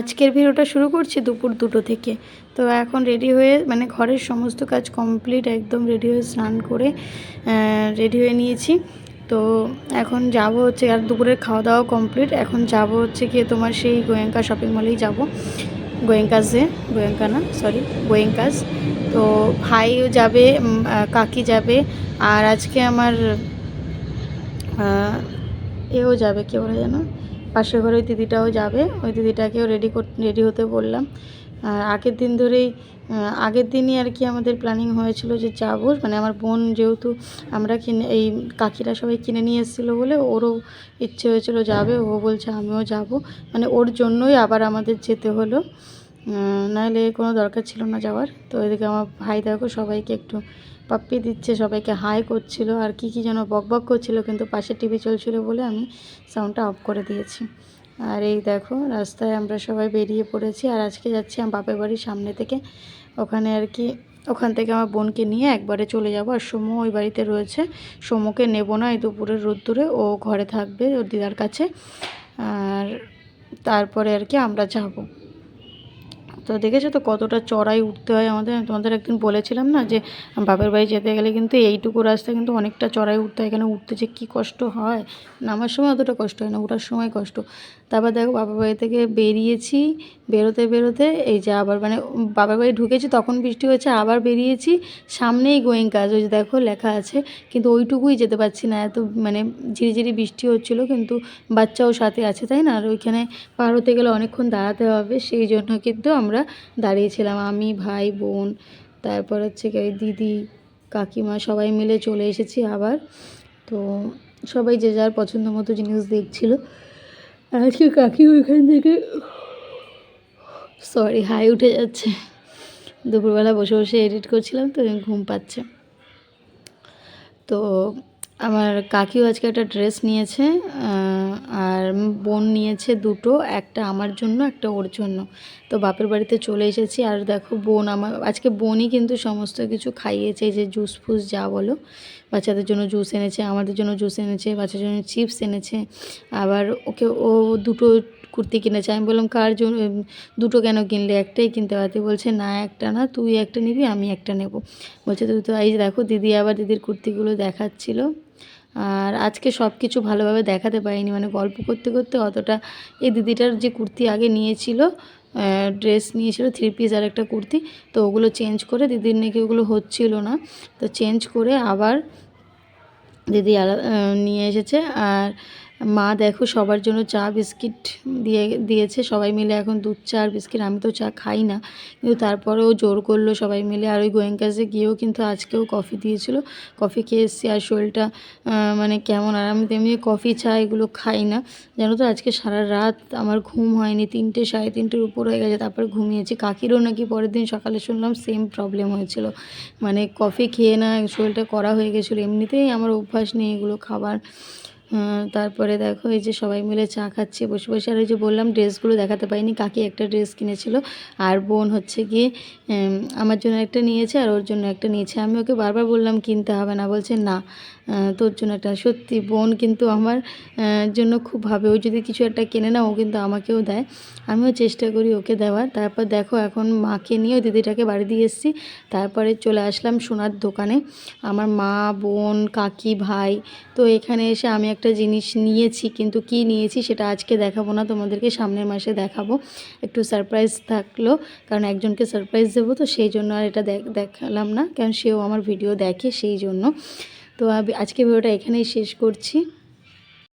আজকের ভিডিওটা শুরু করছি দুপুর দুটো থেকে। তো এখন রেডি হয়ে মানে ঘরের সমস্ত কাজ কমপ্লিট একদম রেডি হয়ে স্নান করে রেডি হয়ে নিয়েছি। তো এখন যাব হচ্ছে, আর দুপুরের খাওয়া দাওয়া কমপ্লিট এখন যাব হচ্ছে গিয়ে তোমার সেই গোয়েঙ্কা শপিং মলেই যাব। গোয়েঙ্কাসে গোয়েঙ্কা না সরি গোয়েঙ্কাস তো ভাইও যাবে কাকি যাবে, আর আজকে আমার এও যাবে, কে বলে যেন? পাশের ঘরে ওই দিদিটাও যাবে। ওই দিদিটাকেও রেডি রেডি হতে বললাম। আগের দিন ধরেই আগের দিনই আর কি আমাদের প্ল্যানিং হয়েছিল যে যাব। মানে আমার বোন যেহেতু আমরা কিনে, এই কাকিরা সবাই কিনে নিয়ে এসেছিল বলে ওরও ইচ্ছে হয়েছিল যাবে। ও বলছে আমিও যাব। মানে ওর জন্যই আবার আমাদের যেতে হলো। নাহলে কোনো দরকার ছিল না যাওয়ার। তো এদিকে আমার ভাই দেখো সবাইকে একটু পাপ্পি দিচ্ছে, সবাইকে হাই করছিল, আর কি কি যেন বক বক করছিল, কিন্তু পাশে টিভি চলছিল বলে আমি সাউন্ডটা অফ করে দিয়েছি। আর এই দেখো, রাস্তায় আমরা সবাই বেরিয়ে পড়েছি, আর আজকে যাচ্ছি আমার বাপের বাড়ির সামনে থেকে। ওখানে আর কি, ওখান থেকে আমার বোনকে নিয়ে একবারে চলে যাব, আর সোমু ওই বাড়িতে রয়েছে। সোমুকে নেব না, এই দুপুরের রোদ্দুরে, ও ঘরে থাকবে ওর দিদার কাছে। আর তারপরে আর কি আমরা যাব। তো দেখেছ তো কতটা চড়াই উঠতে হয় আমাদের? তোমাদের একদিন বলেছিলাম না যে বাপের বাড়ি যেতে গেলে কিন্তু এইটুকু রাস্তা কিন্তু অনেকটা চড়াই উঠতে হয়। এখানে উঠতে যে কী কষ্ট হয়? নামার সময় অতটা কষ্ট হয় না ওঠার সময় কষ্ট। তারপর দেখো বাপের বাড়ি থেকে বেরিয়েছি, বেরোতে বেরোতে এই যে আবার মানে বাবার বাড়ি ঢুকেছি, তখন বৃষ্টি হয়েছে, আবার বেরিয়েছি, সামনেই গোয়িং কাজ। ওই যে দেখো লেখা আছে, কিন্তু ওইটুকুই যেতে পারছি না। এত মানে ঝিরিঝিরি বৃষ্টি হচ্ছিল, কিন্তু বাচ্চাও সাথে আছে, তাই না? আর ওইখানে পার হতে গেলে অনেকক্ষণ দাঁড়াতে হবে, সেই জন্য কিন্তু আমরা দাঁড়িয়েছিলাম, আমি, ভাই, বোন, তারপর হচ্ছে দিদি, কাকিমা সবাই মিলে চলে এসেছি আবার। তো সবাই যে যার পছন্দ মতো জিনিস দেখছিল। আজকে কাকি ওইখান থেকে সরি হাই উঠে যাচ্ছে। দুপুরবেলা বসে বসে এডিট করছিলাম, তো ঘুম পাচ্ছে। তো আমার কাকিও আজকে একটা ড্রেস নিয়েছে আর বোন নিয়েছে দুটো, একটা আমার জন্য, একটা ওর জন্য। তো বাপের বাড়িতে চলে এসেছি, আর দেখো বোন আমার, আজকে বোনই কিন্তু সমস্ত কিছু খাইয়েছে যে জুস ফুস যা বলো। বাচ্চাদের জন্য জুস এনেছে, আমাদের জন্য জুস এনেছে, বাচ্চাদের জন্য চিপস এনেছে, আবার ওকে, ও দুটো কুর্তি কিনেছে। আমি বললাম, কার জন্য দুটো কেন কিনলে? একটাই কিনতে পারতি বলছে, না, একটা না, তুই একটা নিবি, আমি একটা নেব। বলছে তুই তো, এই দেখো, দিদি আবার দিদির কুর্তিগুলো দেখাচ্ছিল। আর আজকে সব কিছু ভালোভাবে দেখাতে পারিনি। মানে গল্প করতে করতে অতটা এই দিদিটার যে কুর্তি আগে নিয়েছিল ড্রেস নিয়েছিল থ্রি পিস আর একটা কুর্তি, তো ওগুলো চেঞ্জ করে দিদির নাকি ওগুলো হচ্ছিল না। তো চেঞ্জ করে আবার দিদি আলাদা নিয়ে এসেছে। আর মা দেখো সবার জন্য চা, বিস্কিট দিয়ে, দিয়েছে। সবাই মিলে এখন দুধ, চা আর বিস্কিট। আমি তো চা খাই না, কিন্তু তারপরেও জোর করল সবাই মিলে। আর ওই গোয়েঙ্কাজে গিয়েও কিন্তু আজকেও কফি দিয়েছিল। কফি খেয়ে এসেছি আর শরীরটা মানে কেমন? আর আমি তেমনি কফি, চা এগুলো খাই না। জানো তো আজকে সারা রাত আমার ঘুম হয়নি। তিনটে, সাড়ে তিনটের উপর হয়ে গেছে, তারপরে ঘুমিয়েছি। কাকিরও নাকি পরের দিন সকালে শুনলাম সেম প্রবলেম হয়েছিল। মানে কফি খেয়ে না, শরীরটা করা হয়ে গেছিল। এমনিতেই আমার অভ্যাস নেই এগুলো খাবার। তারপরে দেখো এই যে সবাই মিলে চা খাচ্ছে, বসে বসে। আর ওই যে বললাম, ড্রেসগুলো দেখাতে পাইনি কাকি একটা ড্রেস কিনেছিল। আর বোন হচ্ছে গিয়ে আমার জন্য একটা নিয়েছে আর ওর জন্য একটা নিয়েছে। আমি ওকে বারবার বললাম, কিনতে হবে না। বলছে, না তোর জন্য একটা। সত্যি, বোন কিন্তু আমার জন্য খুব ভাবে। ও যদি কিছু একটা কেনে না, ও কিন্তু আমাকেও দেয়। আমিও চেষ্টা করি ওকে দেওয়ার। তারপর দেখো, এখন মাকে নিয়ে দিদিটাকে বাড়ি দিয়ে এসেছি। তারপরে চলে আসলাম সোনার দোকানে। আমার মা, বোন, কাকি, ভাই, তো এখানে এসে আমি একটা জিনিস নিয়েছি, কিন্তু কি নিয়েছি সেটা আজকে দেখাবো না, তোমাদেরকে সামনের মাসে দেখাবো। একটু সারপ্রাইজ থাকল, কারণ একজনকে সারপ্রাইজ দেবো, তো সেই জন্য আর এটা দেখালাম না, কারণ সেও আমার ভিডিও দেখে সেই জন্য। তো আজকে ভিডিওটা এখানেই শেষ করছি।